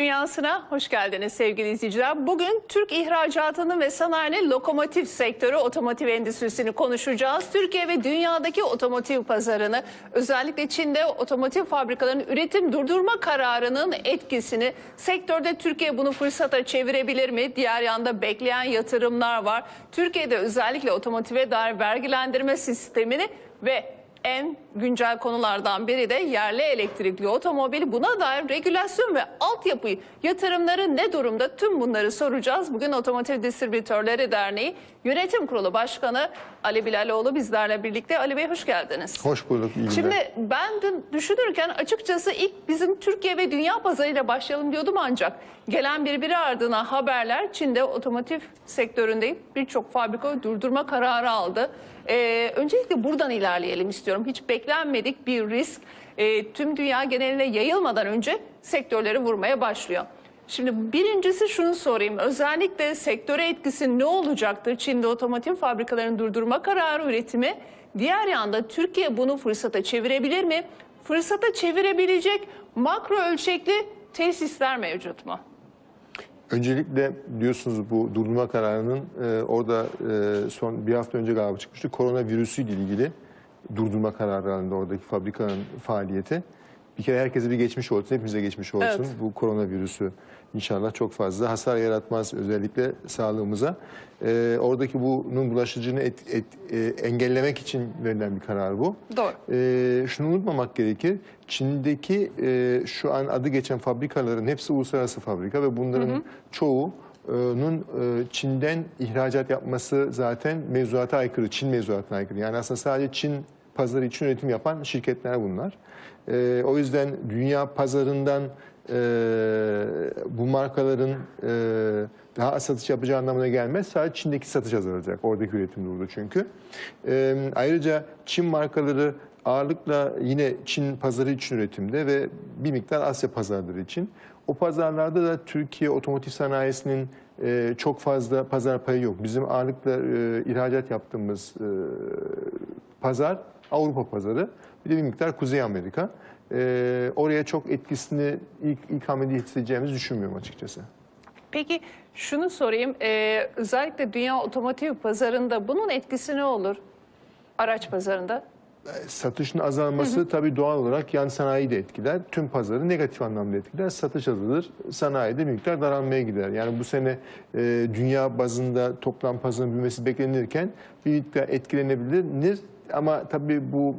Dünyası'na hoş geldiniz sevgili izleyiciler. Bugün Türk ihracatının ve sanayinin lokomotif sektörü otomotiv endüstrisini konuşacağız. Türkiye ve dünyadaki otomotiv pazarını özellikle Çin'de otomotiv fabrikalarının üretim durdurma kararının etkisini sektörde Türkiye bunu fırsata çevirebilir mi? Diğer yanda bekleyen yatırımlar var. Türkiye'de özellikle otomotive dair vergilendirme sistemini ve en güncel konulardan biri de yerli elektrikli otomobil. Buna dair regülasyon ve altyapı yatırımları ne durumda? Tüm bunları soracağız. Bugün Otomotiv Distribütörleri Derneği Yönetim Kurulu Başkanı Ali Bilaloğlu bizlerle birlikte. Ali Bey hoş geldiniz. Hoş bulduk. iyi. Şimdi ben dün düşünürken açıkçası ilk bizim Türkiye ve dünya pazarıyla başlayalım diyordum ancak gelen birbiri ardına haberler Çin'de otomotiv sektöründe birçok fabrika durdurma kararı aldı. Ee, öncelikle buradan ilerleyelim istiyorum. Hiç beklenmedik bir risk e, tüm dünya geneline yayılmadan önce sektörleri vurmaya başlıyor. Şimdi birincisi şunu sorayım. Özellikle sektöre etkisi ne olacaktır? Çin'de otomotiv fabrikalarının durdurma kararı üretimi. Diğer yanda Türkiye bunu fırsata çevirebilir mi? Fırsata çevirebilecek makro ölçekli tesisler mevcut mu? Öncelikle diyorsunuz bu durdurma kararının e, orada e, son bir hafta önce galiba çıkmıştı. Koronavirüsüyle ilgili durdurma kararı halinde oradaki fabrikanın faaliyeti. Bir kere herkese bir geçmiş olsun, hepimize geçmiş olsun. Evet. Bu koronavirüsü inşallah çok fazla hasar yaratmaz özellikle sağlığımıza. E, oradaki bunun bulaşıcını et- et- e, engellemek için verilen bir karar bu. Doğru. Ee, şunu unutmamak gerekir. Çin'deki e, şu an adı geçen fabrikaların hepsi uluslararası fabrika ve bunların çoğunun e, Çin'den ihracat yapması zaten mevzuata aykırı, Çin mevzuatına aykırı. Yani aslında sadece Çin pazarı için üretim yapan şirketler bunlar. E, o yüzden dünya pazarından e, bu markaların e, daha az satış yapacağı anlamına gelmez. Sadece Çin'deki satış azalacak. Oradaki üretim durdu çünkü. E, ayrıca Çin markaları ağırlıkla yine Çin pazarı için üretimde ve bir miktar Asya pazarları için. O pazarlarda da Türkiye otomotiv sanayisinin e, çok fazla pazar payı yok. Bizim ağırlıkla e, ihracat yaptığımız e, pazar Avrupa pazarı. Bir de bir miktar Kuzey Amerika. E, oraya çok etkisini ilk, ilk hamlede hissedeceğimizi düşünmüyorum açıkçası. Peki şunu sorayım. Ee, özellikle dünya otomotiv pazarında bunun etkisi ne olur? Araç pazarında. Satışın azalması tabii doğal olarak yan sanayiyi de etkiler. Tüm pazarı negatif anlamda etkiler. Satış azalır, sanayide bir miktar daralmaya gider. Yani bu sene e, dünya bazında toplam pazarın büyümesi beklenirken bir miktar etkilenebilir. Ama tabii bu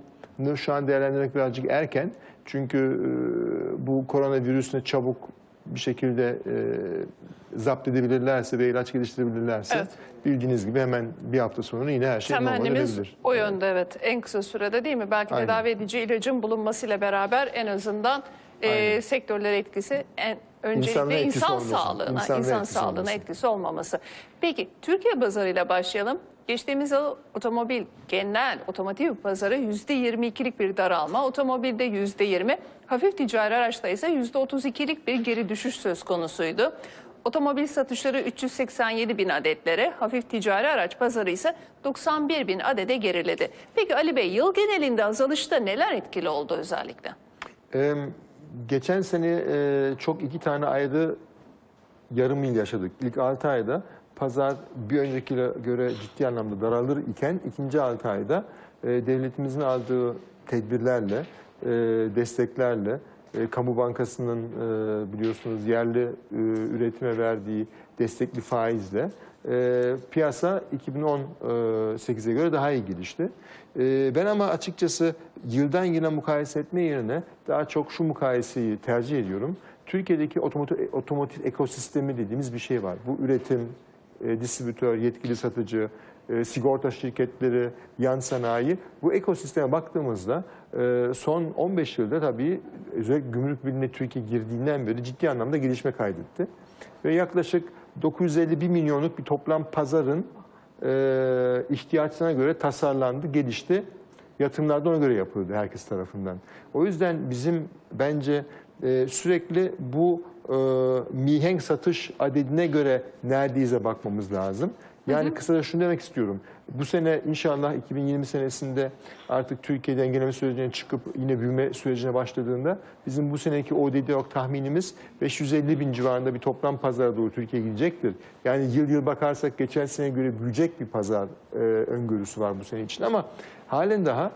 şu an değerlendirmek birazcık erken. Çünkü e, bu koronavirüsüne çabuk bir şekilde e, zapt edebilirlerse ve ilaç geliştirebilirlerse Evet. bildiğiniz gibi hemen bir hafta sonra yine her şey normal Temennimiz edebilir. o yönde evet. En kısa sürede değil mi? Belki Aynen. tedavi edici ilacın bulunmasıyla beraber en azından e, Aynen. sektörler etkisi en öncelikle insan olmasın. sağlığına, İnsanlara insan etkisi sağlığına olmasın. etkisi olmaması. Peki Türkiye pazarıyla başlayalım. Geçtiğimiz yıl otomobil genel otomotiv pazarı %22'lik bir daralma, otomobilde %20, hafif ticari araçta ise %32'lik bir geri düşüş söz konusuydu. Otomobil satışları 387 bin adetlere, hafif ticari araç pazarı ise 91 bin adede geriledi. Peki Ali Bey yıl genelinde azalışta neler etkili oldu özellikle? Ee, geçen sene e, çok iki tane ayrı yarım yıl yaşadık. İlk 6 ayda pazar bir öncekiyle göre ciddi anlamda daralır iken ikinci 6 ayda e, devletimizin aldığı tedbirlerle, e, desteklerle, e, Kamu Bankası'nın e, biliyorsunuz yerli e, üretime verdiği destekli faizle e, piyasa 2018'e göre daha iyi gelişti. E, ben ama açıkçası yıldan yıla mukayese etme yerine daha çok şu mukayeseyi tercih ediyorum. Türkiye'deki otomotiv, otomotiv ekosistemi dediğimiz bir şey var. Bu üretim, e, distribütör, yetkili satıcı, e, sigorta şirketleri, yan sanayi. Bu ekosisteme baktığımızda e, son 15 yılda tabii özellikle gümrük birliğine Türkiye girdiğinden beri ciddi anlamda gelişme kaydetti. Ve yaklaşık 951 milyonluk bir toplam pazarın ihtiyaçlarına göre tasarlandı, gelişti. Yatırımlar da ona göre yapıldı herkes tarafından. O yüzden bizim bence sürekli bu e, mihenk satış adedine göre neredeyize bakmamız lazım. Yani kısaca şunu demek istiyorum. Bu sene inşallah 2020 senesinde artık Türkiye dengeleme sürecine çıkıp yine büyüme sürecine başladığında bizim bu seneki ODD tahminimiz 550 bin civarında bir toplam pazara doğru Türkiye gidecektir. Yani yıl yıl bakarsak geçen sene göre büyüyecek bir pazar e, öngörüsü var bu sene için ama halen daha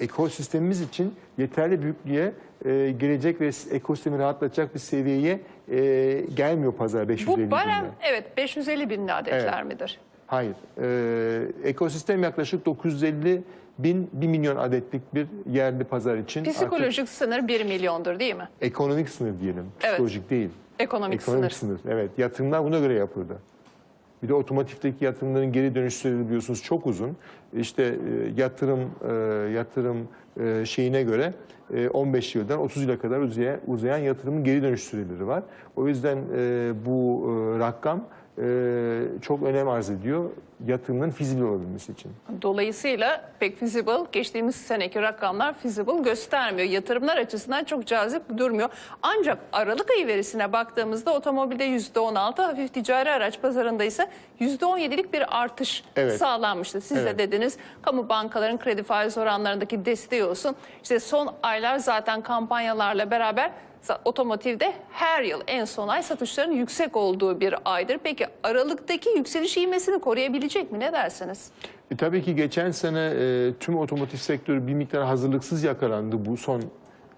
ekosistemimiz için yeterli büyüklüğe e, gelecek ve ekosistemi rahatlatacak bir seviyeye e, gelmiyor pazar 550 Bu barem binden. evet 550 bin adetler midir? Hayır. Ee, ekosistem yaklaşık 950 bin, 1 milyon adetlik bir yerli pazar için. Artık Psikolojik sınır 1 milyondur değil mi? ekonomik sınır diyelim. Evet. Psikolojik değil. Ekonomik, Ekonomik sınır. sınır. Evet. Yatırımlar buna göre yapıldı. Bir de otomotivdeki yatırımların geri dönüş süreleri biliyorsunuz çok uzun. İşte e, yatırım e, yatırım e, şeyine göre e, 15 yıldan 30 yıla kadar uzayan, uzayan yatırımın geri dönüş süreleri var. O yüzden bu rakam çok önem arz ediyor yatırımların fizibil olabilmesi için. Dolayısıyla pek feasible, geçtiğimiz seneki rakamlar feasible göstermiyor. Yatırımlar açısından çok cazip durmuyor. Ancak Aralık ayı verisine baktığımızda otomobilde %16, hafif ticari araç pazarında ise %17'lik bir artış Evet. sağlanmıştı. Siz de Evet. dediniz kamu bankaların kredi faiz oranlarındaki desteği olsun. İşte son aylar zaten kampanyalarla beraber otomotivde her yıl en son ay satışların yüksek olduğu bir aydır. Peki Aralık'taki yükseliş ivmesini koruyabilecek mi? Ne dersiniz? E, tabii ki geçen sene e, tüm otomotiv sektörü bir miktar hazırlıksız yakalandı bu son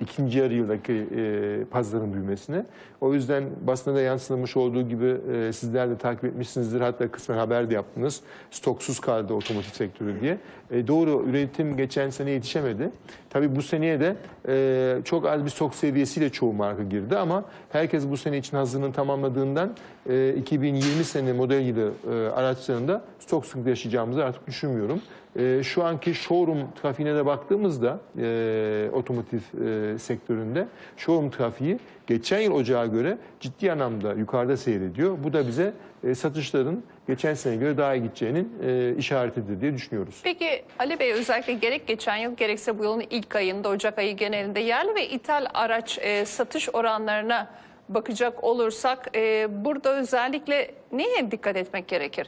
ikinci yarı yıldaki e, pazarın büyümesine. O yüzden basına da yansıtılmış olduğu gibi e, sizler de takip etmişsinizdir. Hatta kısmen haber de yaptınız. Stoksuz kaldı otomotiv sektörü diye. E, doğru üretim geçen sene yetişemedi. Tabii bu seneye de e, çok az bir stok seviyesiyle çoğu marka girdi ama herkes bu sene için hazırlığını tamamladığından e, 2020 sene model yılı e, araçlarında stok sıkıntı yaşayacağımızı artık düşünmüyorum. E, şu anki showroom trafiğine de baktığımızda e, otomotiv e, sektöründe showroom trafiği geçen yıl ocağa göre ciddi anlamda yukarıda seyrediyor. Bu da bize e, satışların geçen sene göre daha iyi gideceğinin e, işaretidir diye düşünüyoruz. Peki Ali Bey özellikle gerek geçen yıl gerekse bu yılın ilk ayında Ocak ayı genelinde yerli ve ithal araç e, satış oranlarına bakacak olursak e, burada özellikle neye dikkat etmek gerekir?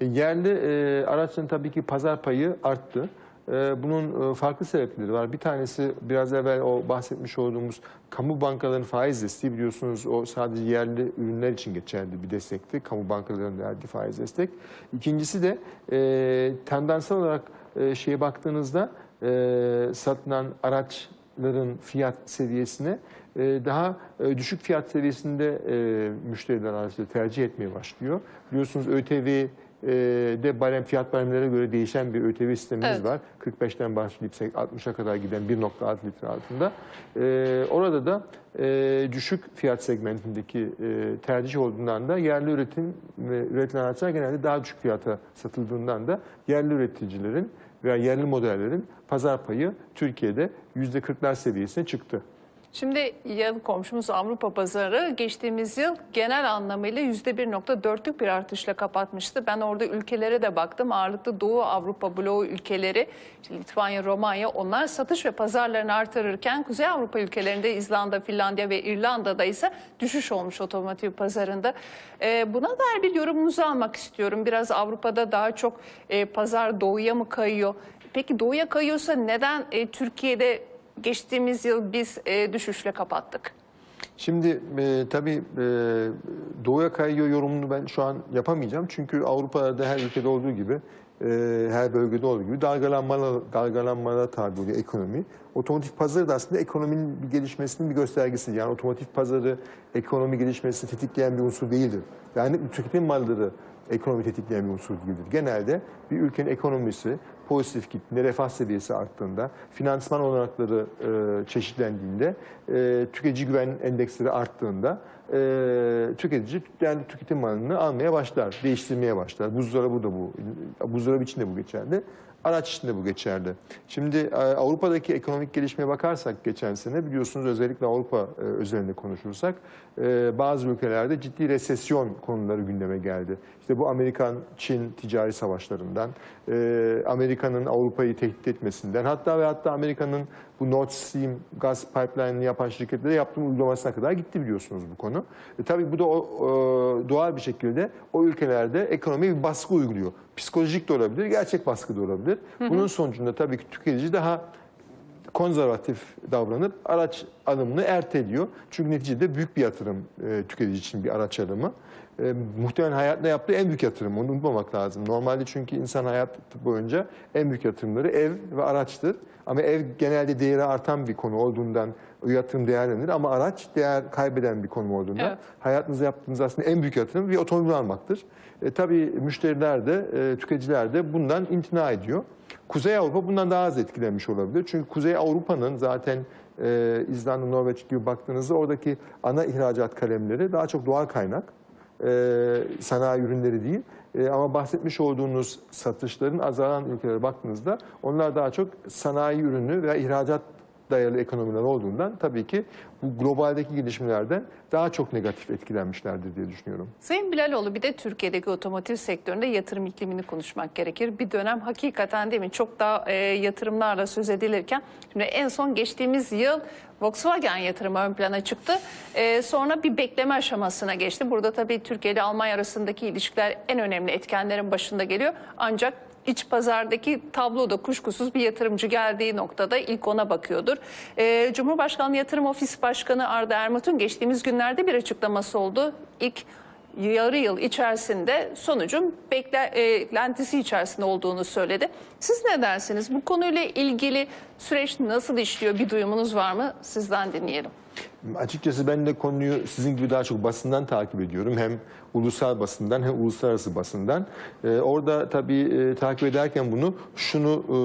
E, Yerli e, araçların tabii ki pazar payı arttı. E, bunun e, farklı sebepleri var. Bir tanesi biraz evvel o bahsetmiş olduğumuz kamu bankalarının faiz desteği biliyorsunuz o sadece yerli ürünler için geçerli bir destekti. Kamu bankalarının verdiği faiz destek. İkincisi de e, tendansal olarak e, şeye baktığınızda e, satılan araçların fiyat seviyesine e, daha e, düşük fiyat seviyesinde müşteriler araçları tercih etmeye başlıyor. Biliyorsunuz ÖTV e, de barem fiyat baremlere göre değişen bir ÖTV sistemimiz Evet. var. 45'ten başlayıp 60'a kadar giden 1.6 litre altında. E, orada da e, düşük fiyat segmentindeki e, tercih olduğundan da yerli üretim ve üretilen araçlar genelde daha düşük fiyata satıldığından da yerli üreticilerin veya yerli modellerin pazar payı Türkiye'de %40'lar seviyesine çıktı. Şimdi yan komşumuz Avrupa pazarı geçtiğimiz yıl genel anlamıyla %1.4'lük bir artışla kapatmıştı. Ben orada ülkelere de baktım. Ağırlıklı Doğu Avrupa bloğu ülkeleri, işte Litvanya, Romanya onlar satış ve pazarlarını artırırken Kuzey Avrupa ülkelerinde İzlanda, Finlandiya ve İrlanda'da ise düşüş olmuş otomotiv pazarında. Ee, buna dair bir yorumunuzu almak istiyorum. Biraz Avrupa'da daha çok e, pazar doğuya mı kayıyor? Peki doğuya kayıyorsa neden e, Türkiye'de geçtiğimiz yıl biz e, düşüşle kapattık. Şimdi e, tabii e, doğuya kayıyor yorumunu ben şu an yapamayacağım. Çünkü Avrupa'da her ülkede olduğu gibi, e, her bölgede olduğu gibi dalgalanmalara, dalgalanmalara tabi oluyor ekonomi. Otomotiv pazarı da aslında ekonominin bir gelişmesinin bir göstergesi. Yani otomotiv pazarı ekonomi gelişmesini tetikleyen bir unsur değildir. Yani tüketim malları ekonomi tetikleyen bir unsur değildir. Genelde bir ülkenin ekonomisi pozitif gittiğinde, refah seviyesi arttığında, finansman olanakları e, çeşitlendiğinde, e, tüketici güven endeksleri arttığında e, tüketici yani tüketim malını almaya başlar, değiştirmeye başlar. Buzdolabı da bu, buzdolabı için de bu geçerli. Araç için de bu geçerli. Şimdi e, Avrupa'daki ekonomik gelişmeye bakarsak geçen sene biliyorsunuz özellikle Avrupa e, özelinde konuşursak e, bazı ülkelerde ciddi resesyon konuları gündeme geldi. İşte bu Amerikan-Çin ticari savaşlarından, e, Amerika'nın Avrupa'yı tehdit etmesinden hatta ve hatta Amerika'nın bu Nord Stream gaz pipeline'ini yapan şirketlere yaptığı uygulamasına kadar gitti biliyorsunuz bu konu. konu. E, tabii bu da o, e, doğal bir şekilde o ülkelerde ekonomiye bir baskı uyguluyor. Psikolojik de olabilir, gerçek baskı da olabilir. Bunun sonucunda tabii ki tüketici daha konservatif davranıp araç alımını erteliyor. Çünkü neticede büyük bir yatırım e, tüketici için bir araç alımı. E, muhtemelen hayatında yaptığı en büyük yatırım. Onu unutmamak lazım. Normalde çünkü insan hayat boyunca en büyük yatırımları ev ve araçtır. Ama ev genelde değeri artan bir konu olduğundan yatırım değerlenir. Ama araç değer kaybeden bir konu olduğundan Evet. hayatınızda yaptığınız aslında en büyük yatırım bir otomobil almaktır. E, tabii müşteriler de, e, tüketiciler de bundan imtina ediyor. Kuzey Avrupa bundan daha az etkilenmiş olabilir. Çünkü Kuzey Avrupa'nın zaten e, İzlanda, Norveç gibi baktığınızda oradaki ana ihracat kalemleri daha çok doğal kaynak. E, sanayi ürünleri değil. E, ama bahsetmiş olduğunuz satışların azalan ülkelere baktığınızda onlar daha çok sanayi ürünü veya ihracat dayalı ekonomiler olduğundan tabii ki bu globaldeki gelişmelerden daha çok negatif etkilenmişlerdir diye düşünüyorum. Sayın Bilaloğlu bir de Türkiye'deki otomotiv sektöründe yatırım iklimini konuşmak gerekir. Bir dönem hakikaten mi çok daha e, yatırımlarla söz edilirken şimdi en son geçtiğimiz yıl Volkswagen yatırımı ön plana çıktı. E, sonra bir bekleme aşamasına geçti. Burada tabii Türkiye ile Almanya arasındaki ilişkiler en önemli etkenlerin başında geliyor. Ancak iç pazardaki tablo da kuşkusuz bir yatırımcı geldiği noktada ilk ona bakıyordur. Ee, Cumhurbaşkanlığı Yatırım Ofisi Başkanı Arda Ermut'un geçtiğimiz günlerde bir açıklaması oldu. İlk yarı yıl içerisinde sonucun beklentisi içerisinde olduğunu söyledi. Siz ne dersiniz? Bu konuyla ilgili süreç nasıl işliyor? Bir duyumunuz var mı? Sizden dinleyelim. Açıkçası ben de konuyu sizin gibi daha çok basından takip ediyorum. Hem ulusal basından hem uluslararası basından. Ee, orada tabii e, takip ederken bunu şunu e,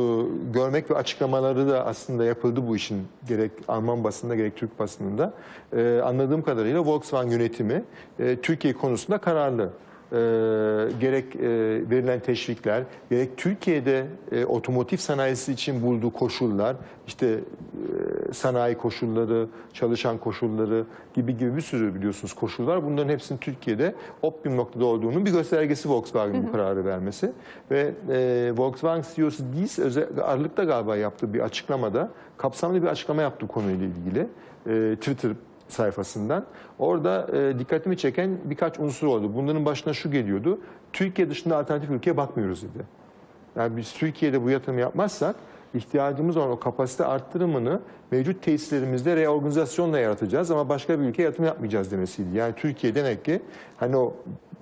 görmek ve açıklamaları da aslında yapıldı bu işin gerek Alman basında gerek Türk basınında. Ee, anladığım kadarıyla Volkswagen yönetimi e, Türkiye konusunda kararlı. Ee, gerek e, verilen teşvikler, gerek Türkiye'de e, otomotiv sanayisi için bulduğu koşullar, işte e, sanayi koşulları, çalışan koşulları gibi gibi bir sürü biliyorsunuz koşullar. Bunların hepsinin Türkiye'de optimum noktada olduğunun bir göstergesi Volkswagen'ın bu kararı vermesi. Ve e, Volkswagen CEO'su Dies Aralık'ta galiba yaptığı bir açıklamada, kapsamlı bir açıklama yaptı konuyla ilgili. E, Twitter sayfasından. Orada e, dikkatimi çeken birkaç unsur oldu. Bunların başına şu geliyordu. Türkiye dışında alternatif ülkeye bakmıyoruz dedi. Yani biz Türkiye'de bu yatırımı yapmazsak ihtiyacımız olan o kapasite arttırımını mevcut tesislerimizde reorganizasyonla yaratacağız ama başka bir ülkeye yatırım yapmayacağız demesiydi. Yani Türkiye demek ki hani o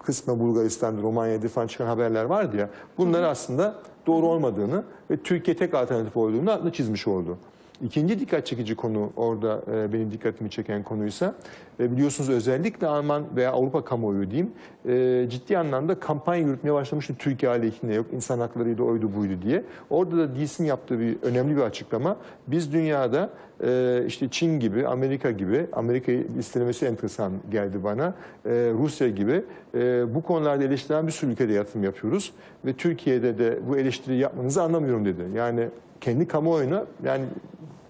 kısmen Bulgaristan'da, Romanya'da falan çıkan haberler vardı ya bunlar aslında doğru olmadığını ve Türkiye tek alternatif olduğunu çizmiş oldu. İkinci dikkat çekici konu orada e, benim dikkatimi çeken konuysa e, biliyorsunuz özellikle Alman veya Avrupa kamuoyu diyeyim e, ciddi anlamda kampanya yürütmeye başlamıştı Türkiye aleyhine yok insan haklarıydı oydu buydu diye. Orada da DİS'in yaptığı bir önemli bir açıklama. Biz dünyada e, işte Çin gibi, Amerika gibi, Amerika'yı listelemesi enteresan geldi bana. E, Rusya gibi e, bu konularda eleştiren bir sürü ülkede yatırım yapıyoruz ve Türkiye'de de bu eleştiri yapmanızı anlamıyorum dedi. Yani kendi kamuoyuna yani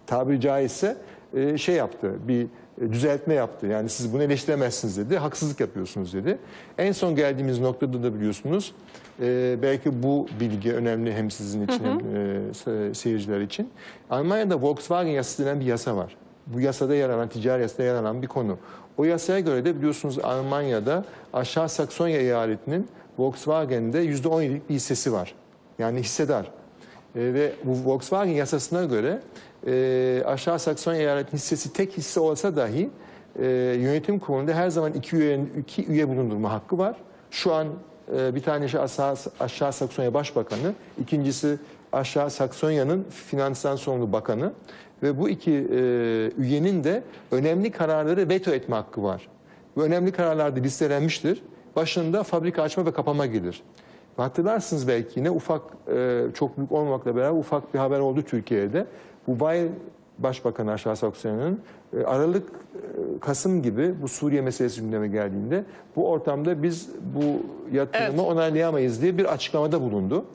tabiri caizse e, şey yaptı, bir e, düzeltme yaptı. Yani siz bunu eleştiremezsiniz dedi, haksızlık yapıyorsunuz dedi. En son geldiğimiz noktada da biliyorsunuz e, belki bu bilgi önemli hem sizin için hem e, se- seyirciler için. Almanya'da Volkswagen yasası denen bir yasa var. Bu yasada yer alan, ticari yasada yer alan bir konu. O yasaya göre de biliyorsunuz Almanya'da aşağı Saksonya eyaletinin Volkswagen'de %17'lik bir hissesi var. Yani hissedar. E, ve bu Volkswagen yasasına göre e, aşağı Saksonya eyaletinin hissesi tek hisse olsa dahi e, yönetim kurulunda her zaman iki üye, iki üye bulundurma hakkı var. Şu an e, bir tanesi aşağı, aşağı Saksonya Başbakanı, ikincisi aşağı Saksonya'nın finanstan sorumlu bakanı ve bu iki e, üyenin de önemli kararları veto etme hakkı var. Bu önemli kararlarda listelenmiştir. Başında fabrika açma ve kapama gelir. Hatırlarsınız belki yine ufak, e, çok büyük olmamakla beraber ufak bir haber oldu Türkiye'de. Bu Weil Başbakan Aşağı Saksonya'nın e, Aralık, e, Kasım gibi bu Suriye meselesi gündeme geldiğinde bu ortamda biz bu yatırımı Evet. onaylayamayız diye bir açıklamada bulundu.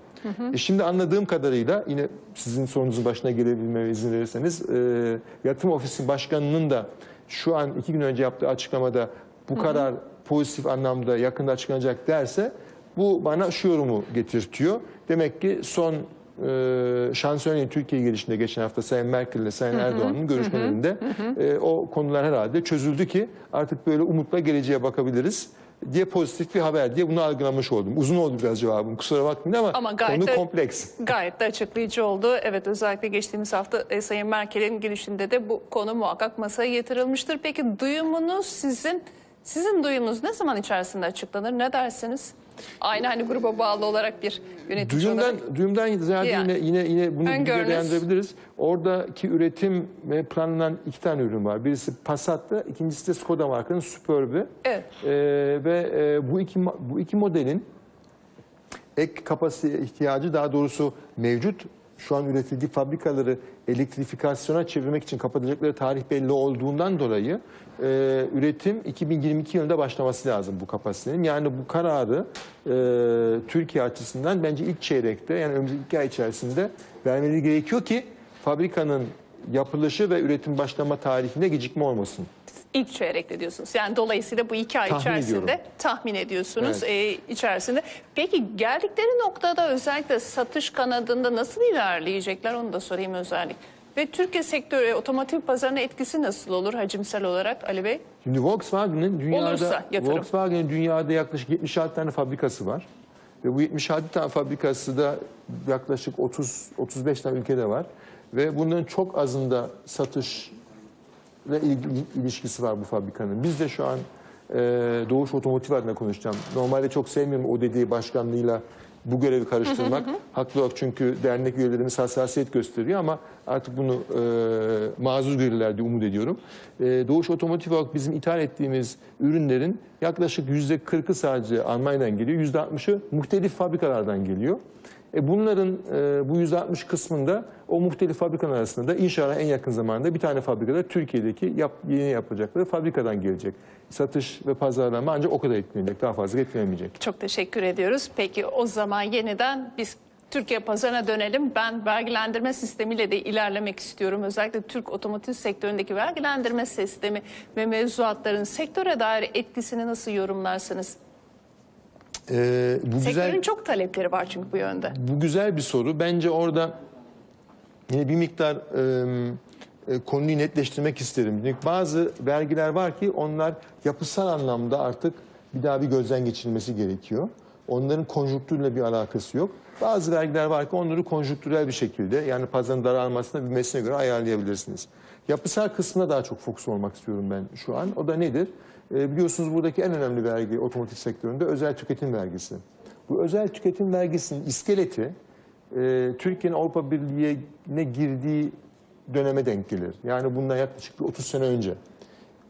E şimdi anladığım kadarıyla yine sizin sorunuzun başına gelebilmeme izin verirseniz e, yatırım ofisi başkanının da şu an iki gün önce yaptığı açıklamada bu karar pozitif anlamda yakında açıklanacak derse bu bana şu yorumu getirtiyor. Demek ki son e, şansölyenin Türkiye gelişinde geçen hafta Sayın Merkel ile Sayın Erdoğan'ın görüşmelerinde e, o konular herhalde çözüldü ki artık böyle umutla geleceğe bakabiliriz diye pozitif bir haber diye bunu algılamış oldum. Uzun oldu biraz cevabım kusura bakmayın ama, Ama gayet konu de- kompleks. Gayet de açıklayıcı oldu. Evet özellikle geçtiğimiz hafta e, Sayın Merkel'in girişinde de bu konu muhakkak masaya yatırılmıştır. Peki duyumunuz sizin sizin duyumunuz ne zaman içerisinde açıklanır? Ne dersiniz? Aynı hani gruba bağlı olarak bir yönetici olarak. Duyumdan, duyumdan ziyade Yani. yine, yine, yine bunu Öngörünüz. dayandırabiliriz. Oradaki üretim ve planlanan iki tane ürün var. Birisi Passat'ta, ikincisi de Skoda markanın Superb'i. Evet. Ee, ve e, bu iki bu iki modelin ek kapasite ihtiyacı daha doğrusu mevcut şu an üretildiği fabrikaları elektrifikasyona çevirmek için kapatacakları tarih belli olduğundan dolayı e, üretim 2022 yılında başlaması lazım bu kapasitenin. Yani bu kararı e, Türkiye açısından bence ilk çeyrekte yani önümüzdeki iki ay içerisinde vermeleri gerekiyor ki fabrikanın yapılışı ve üretim başlama tarihinde gecikme olmasın. İlk çeyrekte diyorsunuz. Yani dolayısıyla bu iki ay Tahmin içerisinde ediyorum. tahmin ediyorsunuz Evet. e, içerisinde. Peki geldikleri noktada özellikle satış kanadında nasıl ilerleyecekler onu da sorayım özellikle. Ve Türkiye sektörü otomotiv pazarına etkisi nasıl olur hacimsel olarak Ali Bey? Şimdi Volkswagen'ın dünyada. Volkswagen'ın dünyada yaklaşık 76 tane fabrikası var. Ve bu 76 tane fabrikası da yaklaşık 30 35 tane ülkede var ve bunların çok azında satış ile ilgili ilişkisi var bu fabrikanın. Biz de şu an e, Doğuş Otomotiv adına konuşacağım. Normalde çok sevmiyorum o dediği başkanlığıyla bu görevi karıştırmak. Haklı olarak çünkü dernek üyelerimiz hassasiyet gösteriyor ama artık bunu e, mazur görürler diye umut ediyorum. E, Doğuş Otomotiv olarak bizim ithal ettiğimiz ürünlerin yaklaşık %40'ı sadece Almanya'dan geliyor. %60'ı muhtelif fabrikalardan geliyor. E bunların e, bu 160 kısmında o muhtelif fabrikalar arasında da inşallah en yakın zamanda bir tane fabrikada Türkiye'deki yap, yeni yapacakları fabrikadan gelecek. Satış ve pazarlama ancak o kadar etkilenecek. Daha fazla etkilenmeyecek. Çok teşekkür ediyoruz. Peki o zaman yeniden biz Türkiye pazarına dönelim. Ben vergilendirme sistemiyle de ilerlemek istiyorum. Özellikle Türk otomotiv sektöründeki vergilendirme sistemi ve mevzuatların sektöre dair etkisini nasıl yorumlarsınız? E, bu Sektörün güzel çok talepleri var çünkü bu yönde. bu güzel bir soru. Bence orada yine bir miktar e, e, konuyu netleştirmek isterim. Çünkü bazı vergiler var ki onlar yapısal anlamda artık bir daha bir gözden geçirilmesi gerekiyor. Onların konjonktürle bir alakası yok. Bazı vergiler var ki onları konjonktürel bir şekilde yani pazarın daralmasına büyümesine göre ayarlayabilirsiniz. Yapısal kısmına daha çok fokus olmak istiyorum ben şu an. O da nedir? E, biliyorsunuz buradaki en önemli vergi otomotiv sektöründe özel tüketim vergisi. Bu özel tüketim vergisinin iskeleti e, Türkiye'nin Avrupa Birliği'ne girdiği döneme denk gelir. Yani bundan yaklaşık bir 30 sene önce.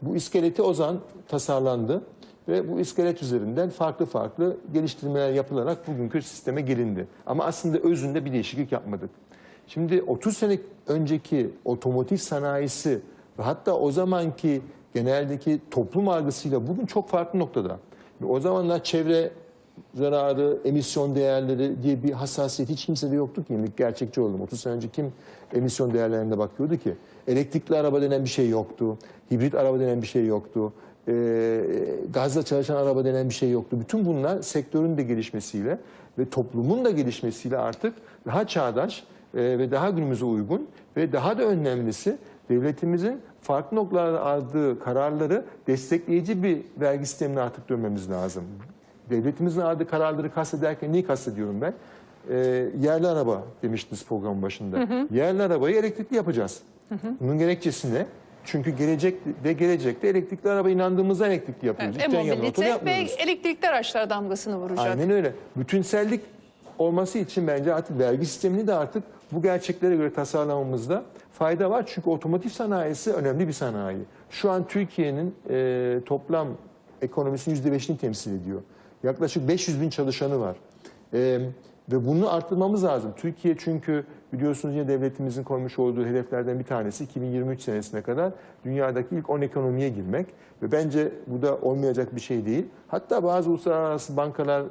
Bu iskeleti o zaman tasarlandı ve bu iskelet üzerinden farklı farklı geliştirmeler yapılarak bugünkü sisteme gelindi. Ama aslında özünde bir değişiklik yapmadık. Şimdi 30 sene önceki otomotiv sanayisi ve hatta o zamanki geneldeki toplum algısıyla bugün çok farklı noktada. O zamanlar çevre zararı, emisyon değerleri diye bir hassasiyet hiç kimsede yoktu ki. Gerçekçi oldum. 30 sene önce kim emisyon değerlerine bakıyordu ki? Elektrikli araba denen bir şey yoktu. Hibrit araba denen bir şey yoktu. Ee, gazla çalışan araba denen bir şey yoktu. Bütün bunlar sektörün de gelişmesiyle ve toplumun da gelişmesiyle artık daha çağdaş e, ve daha günümüze uygun ve daha da önemlisi devletimizin farklı noktalarda aldığı kararları destekleyici bir vergi sistemine artık dönmemiz lazım. Devletimizin aldığı kararları kastederken neyi kastediyorum ben? Ee, yerli araba demiştiniz programın başında. Yerli arabayı elektrikli yapacağız. Bunun gerekçesi ne? Çünkü gelecek ve gelecekte elektrikli araba inandığımızda elektrikli yapıyoruz. Evet, e-mobilite ve elektrikli araçlar damgasını vuracak. Aynen öyle. Bütünsellik olması için bence artık vergi sistemini de artık bu gerçeklere göre tasarlamamızda fayda var. Çünkü otomotiv sanayisi önemli bir sanayi. Şu an Türkiye'nin e, toplam ekonomisinin %5'ini temsil ediyor. Yaklaşık 500 bin çalışanı var. E, ve bunu arttırmamız lazım. Türkiye çünkü biliyorsunuz yine devletimizin koymuş olduğu hedeflerden bir tanesi 2023 senesine kadar dünyadaki ilk 10 ekonomiye girmek. Ve bence bu da olmayacak bir şey değil. Hatta bazı uluslararası bankalar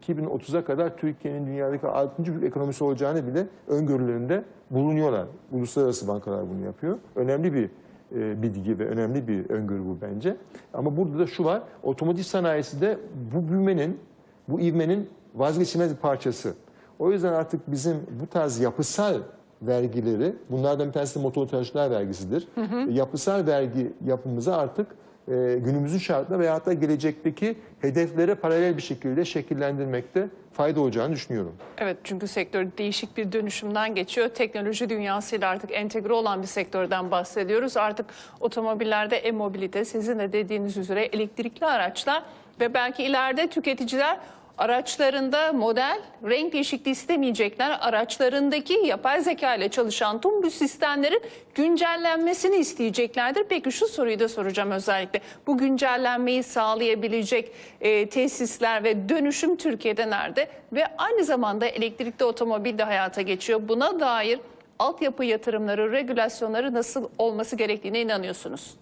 2030'a kadar Türkiye'nin dünyadaki 6. büyük ekonomisi olacağını bile öngörülerinde bulunuyorlar. Uluslararası bankalar bunu yapıyor. Önemli bir e, bilgi ve önemli bir öngörü bu bence. Ama burada da şu var, otomotiv sanayisi de bu büyümenin, bu ivmenin vazgeçilmez bir parçası. O yüzden artık bizim bu tarz yapısal vergileri, bunlardan bir tanesi de motor taşıtlar vergisidir. Yapısal vergi yapımızı artık e, günümüzün şartlarında veyahut da gelecekteki hedeflere paralel bir şekilde şekillendirmekte fayda olacağını düşünüyorum. Evet çünkü sektör değişik bir dönüşümden geçiyor. Teknoloji dünyasıyla artık entegre olan bir sektörden bahsediyoruz. Artık otomobillerde e-mobilite sizin de dediğiniz üzere elektrikli araçlar ve belki ileride tüketiciler araçlarında model, renk değişikliği istemeyecekler. Araçlarındaki yapay zeka ile çalışan tüm bu sistemlerin güncellenmesini isteyeceklerdir. Peki şu soruyu da soracağım özellikle. Bu güncellenmeyi sağlayabilecek e, tesisler ve dönüşüm Türkiye'de nerede? Ve aynı zamanda elektrikli otomobil de hayata geçiyor. Buna dair altyapı yatırımları, regülasyonları nasıl olması gerektiğine inanıyorsunuz?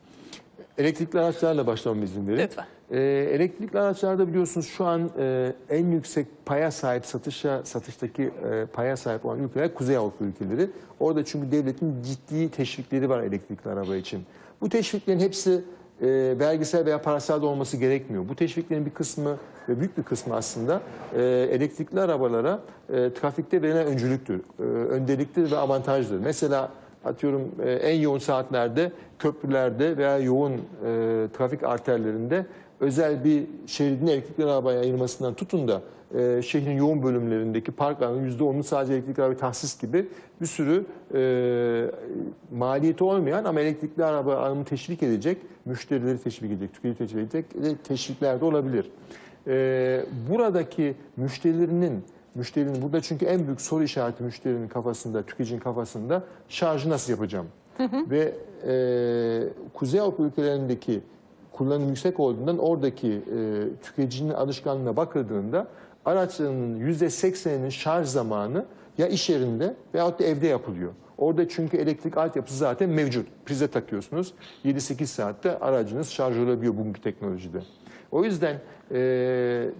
Elektrikli araçlarla başlamam izin verin. Lütfen. Ee, elektrikli araçlarda biliyorsunuz şu an e, en yüksek paya sahip satışa satıştaki e, paya sahip olan ülkeler Kuzey Avrupa ülkeleri. Orada çünkü devletin ciddi teşvikleri var elektrikli araba için. Bu teşviklerin hepsi e, vergisel veya parasal olması gerekmiyor. Bu teşviklerin bir kısmı ve büyük bir kısmı aslında e, elektrikli arabalara e, trafikte verilen öncülüktür, e, öndeliktir ve avantajdır. Mesela atıyorum e, en yoğun saatlerde köprülerde veya yoğun e, trafik arterlerinde özel bir şeridin elektrikli arabaya ayırmasından tutun da e, şehrin yoğun bölümlerindeki parkların %10'unu sadece elektrikli araba tahsis gibi bir sürü e, maliyeti olmayan ama elektrikli araba alımı teşvik edecek, müşterileri teşvik edecek, tüketici teşvik edecek teşvikler de olabilir. E, buradaki müşterilerinin Müşterinin burada çünkü en büyük soru işareti müşterinin kafasında, tüketicinin kafasında şarjı nasıl yapacağım? Ve e, Kuzey Avrupa ülkelerindeki kullanım yüksek olduğundan oradaki e, tüketicinin alışkanlığına bakıldığında araçlarının %80'inin şarj zamanı ya iş yerinde veyahut da evde yapılıyor. Orada çünkü elektrik altyapısı zaten mevcut. Prize takıyorsunuz. 7-8 saatte aracınız şarj olabiliyor bugünkü teknolojide. O yüzden e,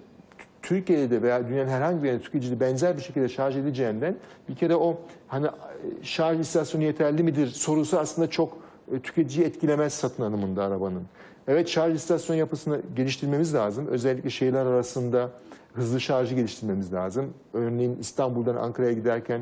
Türkiye'de veya dünyanın herhangi bir yerinde tüketicide benzer bir şekilde şarj edeceğinden bir kere o hani şarj istasyonu yeterli midir sorusu aslında çok e, tüketiciyi etkilemez satın alımında arabanın. Evet şarj istasyon yapısını geliştirmemiz lazım. Özellikle şehirler arasında hızlı şarjı geliştirmemiz lazım. Örneğin İstanbul'dan Ankara'ya giderken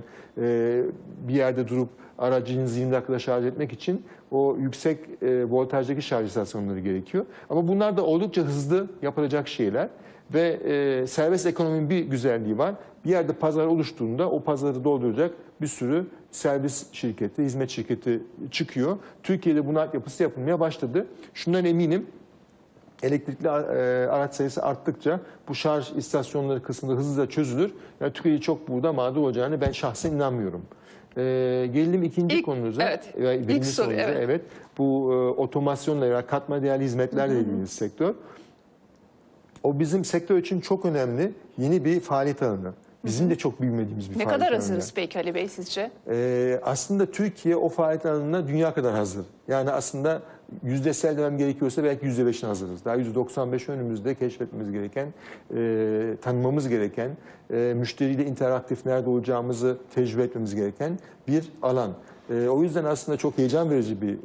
bir yerde durup aracınızı 20 dakikada şarj etmek için o yüksek e, voltajdaki şarj istasyonları gerekiyor. Ama bunlar da oldukça hızlı yapılacak şeyler. Ve e, serbest ekonominin bir güzelliği var. Bir yerde pazar oluştuğunda o pazarı dolduracak bir sürü servis şirketi, hizmet şirketi çıkıyor. Türkiye'de bunun yapısı yapılmaya başladı. Şundan eminim elektrikli e, araç sayısı arttıkça bu şarj istasyonları kısmında hızlıca çözülür. Yani tüketici çok burada mağdur olacağını ben şahsen inanmıyorum. E, gelelim ikinci İlk- konunuza. evet. ve İlk soru, evet. evet. Bu e, otomasyonla veya katma değerli hizmetlerle ilgili sektör. O bizim sektör için çok önemli yeni bir faaliyet alanı. Bizim de çok bilmediğimiz bir Ne faaliyet kadar alanı. hazırız peki Ali Bey sizce? Ee, aslında Türkiye o faaliyet alanına dünya kadar hazır. Yani aslında yüzdesel demem gerekiyorsa belki yüzde beşine hazırız. Daha yüzde 95 önümüzde keşfetmemiz gereken, e, tanımamız gereken, e, müşteriyle interaktif nerede olacağımızı tecrübe etmemiz gereken bir alan. E, o yüzden aslında çok heyecan verici bir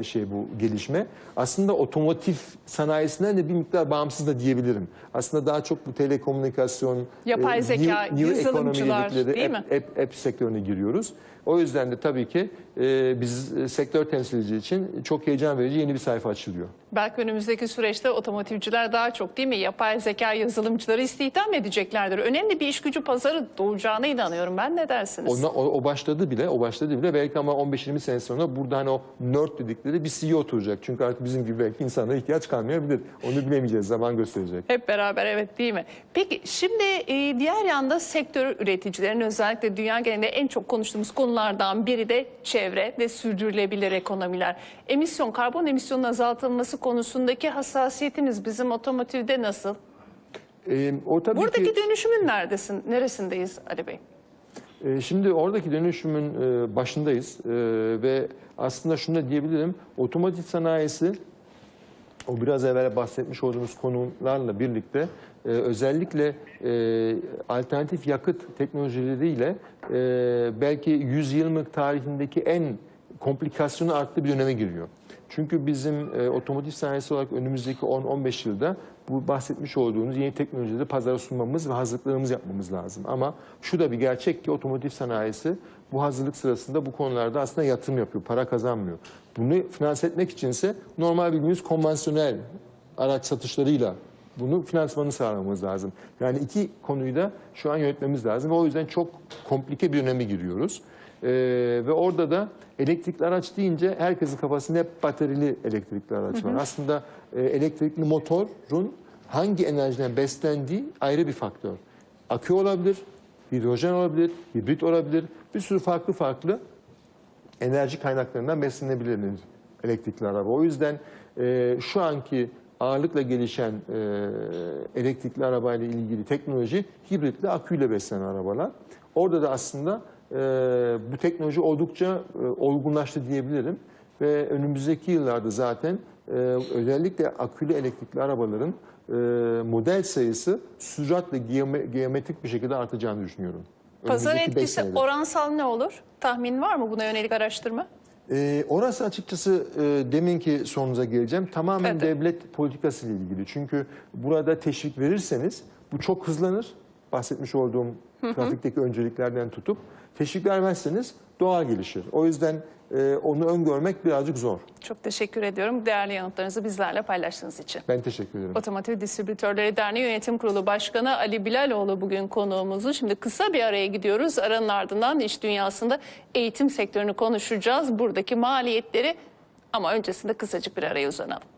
e, şey bu gelişme. Aslında otomotiv sanayisinden de bir miktar bağımsız da diyebilirim. Aslında daha çok bu telekomünikasyon, Yapay e, zeka, new- new yazılımcılar, değil app- mi? app, app sektörüne giriyoruz. O yüzden de tabii ki e, biz e, sektör temsilci için çok heyecan verici yeni bir sayfa açılıyor. Belki önümüzdeki süreçte otomotivciler daha çok değil mi? Yapay zeka yazılımcıları istihdam edeceklerdir. Önemli bir iş gücü pazarı doğacağına inanıyorum ben. Ne dersiniz? Ona, o, o başladı bile, o başladı bile. Belki ama 15-20 sene sonra burada hani o nerd dedikleri bir CEO oturacak. Çünkü artık bizim gibi belki insanlara ihtiyaç kalmayabilir. Onu bilemeyeceğiz, zaman gösterecek. Hep beraber evet değil mi? Peki şimdi e, diğer yanda sektör üreticilerin özellikle dünya genelinde en çok konuştuğumuz konulardan biri de çevre ve sürdürülebilir ekonomiler. Emisyon, karbon emisyonunun azaltılması konusundaki hassasiyetiniz bizim otomotivde nasıl? E, o tabii Buradaki ki, dönüşümün neredesin, neresindeyiz Ali Bey? e, şimdi oradaki dönüşümün e, başındayız E, ve aslında şunu da diyebilirim. Otomotiv sanayisi o biraz evvel bahsetmiş olduğumuz konularla birlikte e, özellikle e, alternatif yakıt teknolojileriyle e, belki 100 yıllık tarihindeki en komplikasyonu arttığı bir döneme giriyor. Çünkü bizim e, otomotiv sanayisi olarak önümüzdeki 10-15 yılda bu bahsetmiş olduğunuz yeni teknolojileri pazara sunmamız ve hazırlıklarımızı yapmamız lazım. Ama şu da bir gerçek ki otomotiv sanayisi bu hazırlık sırasında bu konularda aslında yatırım yapıyor, para kazanmıyor. Bunu finanse etmek içinse normal bildiğimiz konvansiyonel araç satışlarıyla bunu finansmanı sağlamamız lazım. Yani iki konuyu da şu an yönetmemiz lazım ve o yüzden çok komplike bir döneme giriyoruz. Ee, ve orada da elektrikli araç deyince herkesin kafasında hep bataryeli elektrikli araç var. Aslında e, elektrikli motorun hangi enerjiden beslendiği ayrı bir faktör. Akü olabilir, hidrojen olabilir, hibrit olabilir. Bir sürü farklı farklı enerji kaynaklarından beslenebilir elektrikli araba. O yüzden e, şu anki ağırlıkla gelişen e, elektrikli arabayla ilgili teknoloji hibritli aküyle beslenen arabalar. Orada da aslında e, bu teknoloji oldukça e, olgunlaştı diyebilirim. Ve önümüzdeki yıllarda zaten e, özellikle akülü elektrikli arabaların e, model sayısı süratle geome- geometrik bir şekilde artacağını düşünüyorum. Pazar Önümüzdeki etkisi oransal ne olur? Tahmin var mı buna yönelik araştırma? Ee, orası açıkçası e, deminki sorunuza geleceğim. Tamamen Evet. devlet politikası ile ilgili. Çünkü burada teşvik verirseniz bu çok hızlanır. Bahsetmiş olduğum trafikteki önceliklerden tutup teşvik vermezseniz doğal gelişir. O yüzden e, onu öngörmek birazcık zor. Çok teşekkür ediyorum değerli yanıtlarınızı bizlerle paylaştığınız için. Ben teşekkür ederim. Otomotiv Distribütörleri Derneği Yönetim Kurulu Başkanı Ali Bilaloğlu bugün konuğumuzu. Şimdi kısa bir araya gidiyoruz. Aranın ardından iş dünyasında eğitim sektörünü konuşacağız. Buradaki maliyetleri ama öncesinde kısacık bir araya uzanalım.